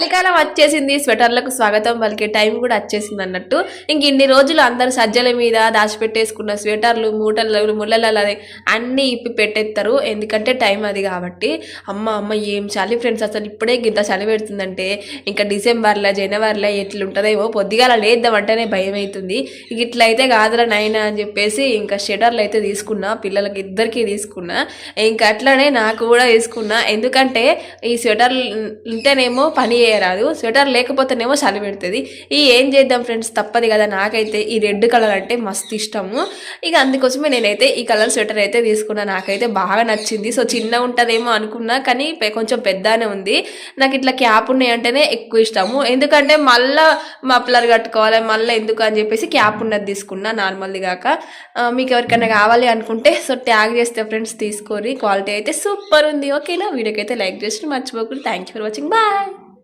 చలికాలం వచ్చేసింది స్వెటర్లకు స్వాగతం పలికే టైం కూడా వచ్చేసింది అన్నట్టు. ఇంక ఇన్ని రోజులు అందరు సజ్జల మీద దాచిపెట్టేసుకున్న స్వెటర్లు మూటలు ముళ్ళలు అన్ని అన్నీ ఇప్పి పెట్టేస్తారు ఎందుకంటే టైం అది కాబట్టి. అమ్మ అమ్మ ఏం చలి ఫ్రెండ్స్? అసలు ఇప్పుడే గింత చలి పెడుతుందంటే ఇంకా డిసెంబర్లో జనవరిలో ఎట్లుంటుందేమో? పొద్దుగాల లేద్దామంటేనే భయం అవుతుంది ఇంక ఇట్లయితే కాదురా నైనా అని చెప్పేసి ఇంకా స్వెటర్లు అయితే తీసుకున్నా పిల్లలకి ఇద్దరికి తీసుకున్నా. ఇంకా అట్లనే నాకు కూడా తీసుకున్నా. ఎందుకంటే ఈ స్వెటర్ ఉంటేనేమో పని రాదు స్వెటర్ లేకపోతేనేమో చలి పెడుతుంది. ఈ ఏం చేద్దాం ఫ్రెండ్స్? తప్పదు కదా నాకైతే ఈ రెడ్ కలర్ అంటే మస్తు ఇష్టము. ఇక అందుకోసమే నేనైతే ఈ కలర్ స్వెటర్ అయితే తీసుకున్నా. నాకైతే బాగా నచ్చింది. సో చిన్న ఉంటుందేమో అనుకున్నా కానీ కొంచెం పెద్దనే ఉంది. నాకు ఇట్లా క్యాప్ ఉన్నాయంటేనే ఎక్కువ ఇష్టము. ఎందుకంటే మళ్ళా మఫ్లర్ కట్టుకోవాలి మళ్ళీ ఎందుకు అని చెప్పేసి క్యాప్ ఉన్నది తీసుకున్నా నార్మల్ది కాక. మీకు ఎవరికైనా కావాలి అనుకుంటే సో ట్యాగ్ చేస్తే ఫ్రెండ్స్ తీసుకోరి. క్వాలిటీ అయితే సూపర్ ఉంది. ఓకేనా? వీడియోకి అయితే లైక్ చేసి మర్చిపోకుండా thank you for watching bye